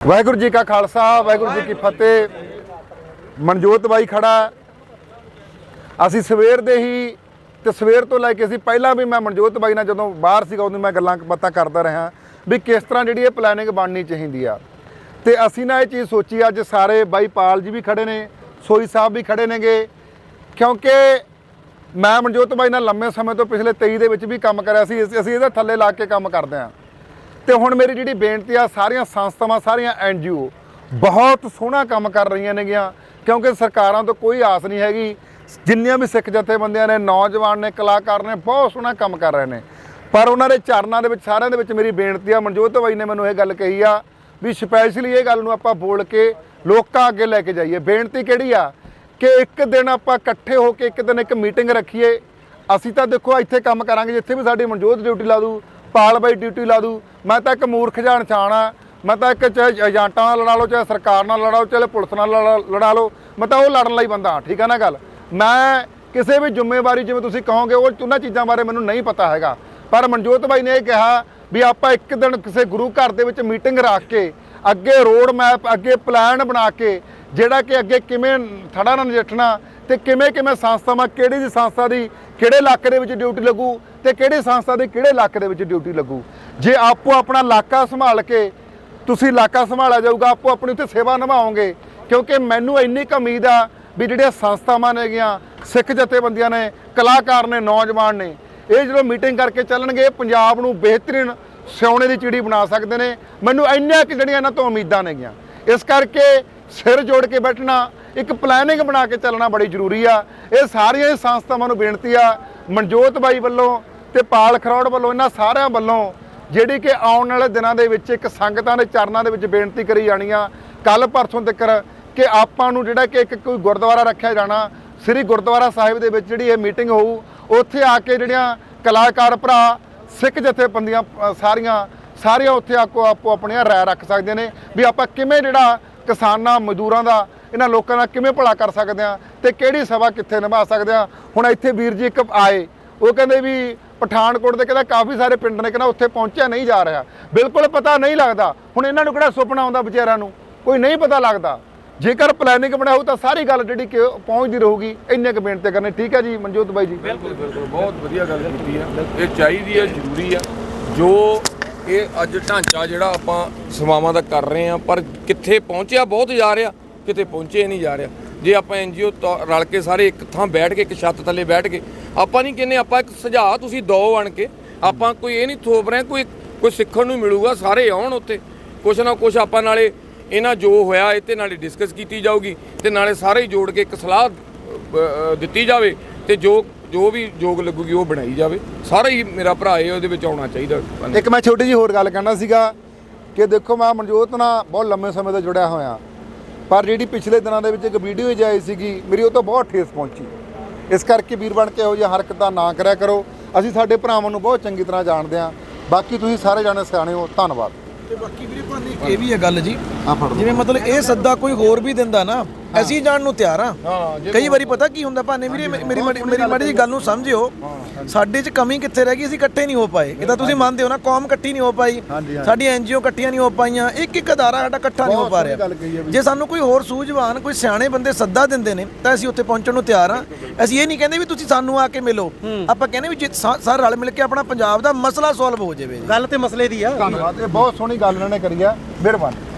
ਵਾਹਿਗੁਰੂ ਜੀ ਕਾ ਖਾਲਸਾ ਵਾਹਿਗੁਰੂ ਜੀ ਕੀ ਫਤਿਹ। ਮਨਜੋਤ ਬਾਈ ਖੜਾ। ਅਸੀਂ ਸਵੇਰ ਦੇ ਹੀ ਤੇ ਸਵੇਰ ਤੋਂ ਲੈ ਕੇ ਅਸੀਂ ਪਹਿਲਾਂ ਵੀ ਮੈਂ ਮਨਜੋਤ ਬਾਈ ਨਾਲ ਜਦੋਂ ਬਾਹਰ ਸੀਗਾ ਉਦੋਂ ਮੈਂ ਗੱਲਾਂ ਬਾਤਾਂ ਕਰਦਾ ਰਿਹਾ ਵੀ ਕਿਸ ਤਰ੍ਹਾਂ ਜਿਹੜੀ ਇਹ ਪਲੈਨਿੰਗ ਬਣਨੀ ਚਾਹੀਦੀ ਆ। ਤੇ ਅਸੀਂ ਨਾ ਇਹ ਚੀਜ਼ ਸੋਚੀ ਅੱਜ ਸਾਰੇ ਬਾਈ ਪਾਲ ਜੀ ਵੀ ਖੜੇ ਨੇ ਸੋਈ ਸਾਹਿਬ ਵੀ ਖੜੇ ਨੇਗੇ। ਕਿਉਂਕਿ ਮੈਂ ਮਨਜੋਤ ਬਾਈ ਨਾਲ ਲੰਮੇ ਸਮੇਂ ਤੋਂ ਪਿਛਲੇ 23 ਦੇ ਵਿੱਚ ਵੀ ਕੰਮ ਕਰਿਆ ਸੀ ਅਸੀਂ ਇਹਦੇ ਥੱਲੇ ਲਾ ਕੇ ਕੰਮ ਕਰਦੇ ਹਾਂ। ਤੇ ਹੁਣ ਮੇਰੀ ਜਿਹੜੀ ਬੇਨਤੀ ਆ, ਸਾਰੀਆਂ ਸੰਸਥਾਵਾਂ, ਸਾਰੀਆਂ ਐਨਜੀਓ ਬਹੁਤ ਸੋਹਣਾ ਕੰਮ ਕਰ ਰਹੀਆਂ ਨੇਗੀਆਂ, ਕਿਉਂਕਿ ਸਰਕਾਰਾਂ ਤੋਂ ਕੋਈ ਆਸ ਨਹੀਂ ਹੈਗੀ। ਜਿੰਨੀਆਂ ਵੀ ਸਿੱਖ ਜਥੇਬੰਦੀਆਂ ਨੇ, ਨੌਜਵਾਨ ਨੇ, ਕਲਾਕਾਰ ਨੇ, ਬਹੁਤ ਸੋਹਣਾ ਕੰਮ ਕਰ ਰਹੇ ਨੇ। ਪਰ ਉਹਨਾਂ ਦੇ ਚਰਨਾਂ ਦੇ ਵਿੱਚ, ਸਾਰਿਆਂ ਦੇ ਵਿੱਚ ਮੇਰੀ ਬੇਨਤੀ ਆ, ਮਨਜੋਤ ਬਾਈ ਨੇ ਮੈਨੂੰ ਇਹ ਗੱਲ ਕਹੀ ਆ ਵੀ ਸਪੈਸ਼ਲੀ ਇਹ ਗੱਲ ਨੂੰ ਆਪਾਂ ਬੋਲ ਕੇ ਲੋਕਾਂ ਅੱਗੇ ਲੈ ਕੇ ਜਾਈਏ। ਬੇਨਤੀ ਕਿਹੜੀ ਆ ਕਿ ਇੱਕ ਦਿਨ ਆਪਾਂ ਇਕੱਠੇ ਹੋ ਕੇ ਇੱਕ ਦਿਨ ਇੱਕ ਮੀਟਿੰਗ ਰੱਖੀਏ। ਅਸੀਂ ਤਾਂ ਦੇਖੋ, ਇੱਥੇ ਕੰਮ ਕਰਾਂਗੇ, ਜਿੱਥੇ ਵੀ ਸਾਡੀ ਮਨਜੋਤ ਡਿਊਟੀ ਲਾ ਦੂ ਪਾਲ ਬਾਈ ਡਿਊਟੀ ਲਾ ਦੂ। ਮੈਂ ਤਾਂ ਇੱਕ ਮੂਰਖ ਜਾਣ ਆ। ਮੈਂ ਤਾਂ ਇੱਕ ਚਾਹੇ ਏਜੰਟਾਂ ਨਾਲ ਲੜਾ ਲਓ ਚਾਹੇ ਸਰਕਾਰ ਨਾਲ ਲੜਾ ਲਓ ਚਾਹੇ ਪੁਲਿਸ ਨਾਲ ਲੜਾ- ਲੜਾ ਲਓ। ਮੈਂ ਤਾਂ ਉਹ ਲੜਨ ਲਈ ਬੰਦਾ ਹਾਂ, ਠੀਕ ਆ ਨਾ ਗੱਲ? ਮੈਂ ਕਿਸੇ ਵੀ ਜ਼ਿੰਮੇਵਾਰੀ ਜਿਵੇਂ ਤੁਸੀਂ ਕਹੋਗੇ ਉਹ ਉਹਨਾਂ ਚੀਜ਼ਾਂ ਬਾਰੇ ਮੈਨੂੰ ਨਹੀਂ ਪਤਾ ਹੈਗਾ। ਪਰ ਮਨਜੋਤ ਬਾਈ ਨੇ ਇਹ ਕਿਹਾ ਵੀ ਆਪਾਂ ਇੱਕ ਦਿਨ ਕਿਸੇ ਗੁਰੂ ਘਰ ਦੇ ਵਿੱਚ ਮੀਟਿੰਗ ਰੱਖ ਕੇ ਅੱਗੇ ਰੋਡ ਮੈਪ ਅੱਗੇ ਪਲਾਨ ਬਣਾ ਕੇ ਜਿਹੜਾ ਕਿ ਅੱਗੇ ਕਿਵੇਂ ਥੜਾ ਨਾਲ ਨਜਿੱਠਣਾ ਤੇ ਕਿਵੇਂ ਕਿਵੇਂ ਸੰਸਥਾਵਾਂ ਕਿਹੜੀ ਦੀ ਸੰਸਥਾ ਦੀ ਕਿਹੜੇ ਇਲਾਕੇ ਦੇ ਵਿੱਚ ਡਿਊਟੀ ਲੱਗੂ ਤੇ ਕਿਹੜੇ ਸੰਸਥਾ ਦੀ ਕਿਹੜੇ ਇਲਾਕੇ ਦੇ ਵਿੱਚ ਡਿਊਟੀ ਲੱਗੂ? ਜੇ ਆਪੋ ਆਪਣਾ ਇਲਾਕਾ ਸੰਭਾਲ ਕੇ ਤੁਸੀਂ ਇਲਾਕਾ ਸੰਭਾਲਿਆ ਜਾਊਗਾ, ਆਪੋ ਆਪਣੀ ਉੱਥੇ ਸੇਵਾ ਨਿਭਾਓਗੇ, ਕਿਉਂਕਿ ਮੈਨੂੰ ਇੰਨੀ ਕੁ ਉਮੀਦ ਆ ਵੀ ਜਿਹੜੀਆਂ ਸੰਸਥਾਵਾਂ ਨੇਗੀਆਂ ਸਿੱਖ ਜਥੇਬੰਦੀਆਂ ਨੇ, ਕਲਾਕਾਰ ਨੇ, ਨੌਜਵਾਨ ਨੇ, ਇਹ ਜਦੋਂ ਮੀਟਿੰਗ ਕਰਕੇ ਚੱਲਣਗੇ, ਪੰਜਾਬ ਨੂੰ ਬਿਹਤਰੀਨ ਸਿਉਣੇ ਦੀ ਚਿੜੀ ਬਣਾ ਸਕਦੇ ਨੇ। ਮੈਨੂੰ ਇੰਨੀਆਂ ਕਿ ਜਿਹੜੀਆਂ ਇਹਨਾਂ ਤੋਂ ਉਮੀਦਾਂ ਨੇਗੀਆਂ ਇਸ ਕਰਕੇ ਸਿਰ ਜੋੜ ਕੇ ਬੈਠਣਾ ਇੱਕ ਪਲੈਨਿੰਗ ਬਣਾ ਕੇ ਚੱਲਣਾ ਬੜੀ ਜ਼ਰੂਰੀ ਆ। ਇਹ ਸਾਰੀਆਂ ਹੀ ਸੰਸਥਾਵਾਂ ਨੂੰ ਬੇਨਤੀ ਆ, ਮਨਜੋਤ ਬਾਈ ਵੱਲੋਂ ਤੇ ਪਾਲ ਖਰੋੜ ਵੱਲੋਂ, ਇਹਨਾਂ ਸਾਰਿਆਂ ਵੱਲੋਂ ਜਿਹੜੀ ਕਿ ਆਉਣ ਵਾਲੇ ਦਿਨਾਂ ਦੇ ਵਿੱਚ ਇੱਕ ਸੰਗਤਾਂ ਦੇ ਚਰਨਾਂ ਦੇ ਵਿੱਚ ਬੇਨਤੀ ਕਰੀ ਜਾਣੀ ਆ। ਕੱਲ ਪਰਸੋਂ ਤੱਕ ਕਿ ਆਪਾਂ ਨੂੰ ਜਿਹੜਾ ਕਿ ਇੱਕ ਕੋਈ ਗੁਰਦੁਆਰਾ ਰੱਖਿਆ ਜਾਣਾ, ਸ੍ਰੀ ਗੁਰਦੁਆਰਾ ਸਾਹਿਬ ਦੇ ਵਿੱਚ ਜਿਹੜੀ ਇਹ ਮੀਟਿੰਗ ਹੋਊ, ਉੱਥੇ ਆ ਕੇ ਜਿਹੜੀਆਂ ਕਲਾਕਾਰ ਭਰਾ, ਸਿੱਖ ਜਥੇਬੰਦੀਆਂ ਸਾਰੀਆਂ ਸਾਰੀਆਂ ਉੱਥੇ ਆਪੋ ਆਪੋ ਆਪਣੀਆਂ ਰਾਏ ਰੱਖ ਸਕਦੇ ਨੇ ਵੀ ਆਪਾਂ ਕਿਵੇਂ ਜਿਹੜਾ ਕਿਸਾਨਾਂ, ਮਜ਼ਦੂਰਾਂ ਦਾ ਇਹਨਾਂ ਲੋਕਾਂ ਦਾ ਕਿਵੇਂ ਭਲਾ ਕਰ ਸਕਦੇ ਆ ਤੇ ਕਿਹੜੀ ਸਭਾ ਕਿੱਥੇ ਨਿਭਾ ਸਕਦੇ ਆ ਹੁਣ ਇੱਥੇ ਵੀਰ ਜੀ ਇੱਕ ਆਏ, ਉਹ ਕਹਿੰਦੇ ਵੀ ਪਠਾਨਕੋਟ ਦੇ ਕਹਿੰਦਾ ਕਾਫੀ ਸਾਰੇ ਪਿੰਡ ਨੇ ਕਹਿੰਦਾ ਉੱਥੇ ਪਹੁੰਚਿਆ ਨਹੀਂ ਜਾ ਰਿਹਾ। ਬਿਲਕੁਲ ਪਤਾ ਨਹੀਂ ਲੱਗਦਾ। ਹੁਣ ਇਹਨਾਂ ਨੂੰ ਕਿਹੜਾ ਸੁਪਨਾ ਆਉਂਦਾ ਵਿਚਾਰਿਆਂ ਨੂੰ? ਕੋਈ ਨਹੀਂ ਪਤਾ ਲੱਗਦਾ। ਜੇਕਰ ਪਲੈਨਿੰਗ ਬਣਾਉ ਤਾਂ ਸਾਰੀ ਗੱਲ ਜਿਹੜੀ ਕਿ ਪਹੁੰਚਦੀ ਰਹੂਗੀ। ਇੰਨੇ ਕੁ ਬੇਨਤੀ ਕਰਨੀ। ਠੀਕ ਹੈ ਜੀ, ਮਨਜੋਤ ਬਾਈ ਜੀ। ਬਿਲਕੁਲ ਬਿਲਕੁਲ। ਬਹੁਤ ਵਧੀਆ ਗੱਲ ਕੀਤੀ ਆ। ਇਹ ਚਾਹੀਦੀ ਹੈ ਜ਼ਰੂਰੀ ਆ। ਜੋ ਇਹ ਅੱਜ ਢਾਂਚਾ ਜਿਹੜਾ ਆਪਾਂ ਸੇਵਾਵਾਂ ਦਾ ਕਰ ਰਹੇ ਆ ਪਰ ਕਿੱਥੇ ਪਹੁੰਚਿਆ, ਬਹੁਤ ਜਾ ਰਿਹਾ। ਕਿਤੇ ਪਹੁੰਚੇ ਨਹੀਂ ਜਾ ਰਿਹਾ। ਜੇ ਆਪਾਂ ਐਨਜੀਓ ਰਲ ਕੇ ਸਾਰੇ ਇੱਕ ਥਾਂ ਬੈਠ ਕੇ, ਇੱਕ ਛੱਤ ਥੱਲੇ ਬੈਠ ਕੇ, ਆਪਾਂ ਨਹੀਂ ਕਹਿੰਦੇ ਆਪਾਂ ਇੱਕ ਸੁਝਾਅ ਤੁਸੀਂ ਦੋ ਆਣ ਕੇ। ਆਪਾਂ ਕੋਈ ਇਹ ਨਹੀਂ ਥੋਪ ਰਹੇ ਕੋਈ ਕੋਈ ਸਿੱਖਣ ਨੂੰ ਮਿਲੂਗਾ, ਸਾਰੇ ਆਉਣ ਉੱਤੇ ਕੁਛ ਨਾ ਕੁਛ ਆਪਾਂ ਨਾਲੇ ਇਹਨਾਂ ਜੋ ਹੋਇਆ ਇਹ ਤੇ ਨਾਲੇ ਡਿਸਕਸ ਕੀਤੀ ਜਾਊਗੀ ਤੇ ਨਾਲੇ ਸਾਰੇ ਹੀ ਜੋੜ ਕੇ ਇੱਕ ਸਲਾਹ ਦਿੱਤੀ ਜਾਵੇ ਤੇ ਜੋ ਜੋ ਵੀ ਯੋਗ ਲੱਗੂਗੀ ਉਹ ਬਣਾਈ ਜਾਵੇ। ਸਾਰਾ ਹੀ ਮੇਰਾ ਭਰਾ ਇਹ ਉਹਦੇ ਵਿੱਚ ਆਉਣਾ ਚਾਹੀਦਾ। ਇੱਕ ਮੈਂ ਛੋਟੀ ਜੀ ਹੋਰ ਗੱਲ ਕਹਿਣਾ ਸੀਗਾ ਕਿ ਦੇਖੋ ਮੈਂ ਮਨਜੋਤ ਨਾਲ ਬਹੁਤ ਲੰਮੇ ਸਮੇਂ ਤੋਂ ਜੁੜਿਆ ਹੋਇਆ। ਪਰ ਜਿਹੜੀ ਪਿਛਲੇ ਦਿਨਾਂ ਦੇ ਵਿੱਚ ਇੱਕ ਵੀਡੀਓ ਜਾਈ ਸੀਗੀ ਮੇਰੀ ਉਹ ਤੋਂ ਬਹੁਤ ਠੇਸ ਪਹੁੰਚੀ। ਇਸ ਕਰਕੇ ਵੀਰ ਬਣ ਕੇ ਇਹੋ ਜਿਹੀਆਂ ਹਰਕਤਾਂ ਨਾ ਕਰਿਆ ਕਰੋ। ਅਸੀਂ ਸਾਡੇ ਭਰਾਵਾਂ ਨੂੰ ਬਹੁਤ ਚੰਗੀ ਤਰ੍ਹਾਂ ਜਾਣਦੇ ਹਾਂ। ਬਾਕੀ ਤੁਸੀਂ ਸਾਰੇ ਜਾਣੇ ਸਿਆਣੇ ਹੋ ਧੰਨਵਾਦ। ਤੇ ਬਾਕੀ ਵੀਰੇ ਭਾਨੇ ਇਹ ਵੀ ਹੈ ਗੱਲ ਜੀ। ਜਿਵੇਂ ਮਤਲਬ ਇਹ ਸੱਦਾ ਕੋਈ ਹੋਰ ਵੀ ਦਿੰਦਾ ਨਾ ਅਸੀਂ ਜਾਣ ਨੂੰ ਤਿਆਰ ਆ ਹਾਂ ਕਈ ਵਾਰੀ ਪਤਾ ਕੀ ਹੁੰਦਾ ਭਾਨੇ ਵੀਰੇ ਮੇਰੀ ਮੇਰੀ ਮੇਰੀ ਮਾੜੀ ਜੀ ਗੱਲ ਨੂੰ ਸਮਝਿਓ। ਸਾਡੇ 'ਚ ਕਮੀ ਕਿੱਥੇ ਰਹਿ ਗਈ ਅਸੀਂ ਇਕੱਠੇ ਨਹੀਂ ਹੋ ਪਾਏ। ਇਹ ਤਾਂ ਤੁਸੀਂ ਮੰਨਦੇ ਹੋ ਨਾ ਕੌਮ ਇਕੱਠੀ ਨਹੀਂ ਹੋ ਪਾਈ। ਸਾਡੀ ਐਨਜੀਓ ਇਕੱਠੀਆਂ ਨਹੀਂ ਹੋ ਪਾਈਆਂ। ਇੱਕ ਇੱਕ ਅਦਾਰਾ ਸਾਡਾ ਇਕੱਠਾ ਨਹੀਂ ਹੋ ਪਾ ਰਿਹਾ। ਜੇ ਸਾਨੂੰ ਕੋਈ ਹੋਰ ਸੂਝਵਾਨ ਕੋਈ ਸਿਆਣੇ ਬੰਦੇ ਸੱਦਾ ਦਿੰਦੇ ਨੇ ਤਾਂ ਅਸੀਂ ਉੱਥੇ ਪਹੁੰਚਣ ਨੂੰ ਤਿਆਰ ਆ ਅਸੀਂ ਇਹ ਨਹੀਂ ਕਹਿੰਦੇ ਵੀ ਤੁਸੀਂ ਸਾਨੂੰ ਆ ਕੇ ਮਿਲੋ। ਆਪਾਂ ਕਹਿੰਦੇ ਵੀ ਜੇ ਸਾਰੇ ਰਲ ਮਿਲ ਕੇ ਆਪਣਾ ਪੰਜਾਬ ਦਾ ਮਸਲਾ ਸੋਲਵ ਹੋ ਜਾਵੇ ਗੱਲ ਤੇ ਮਸਲੇ ਦੀ ਆ। ਧੰਨਵਾਦ ਇਹ ਬਹੁਤ ਸੋਹਣੀ ਗੱਲ ਇਹਨਾਂ ਨੇ ਕਰੀ ਆ। ਮਿਹਰਬਾਨੀ।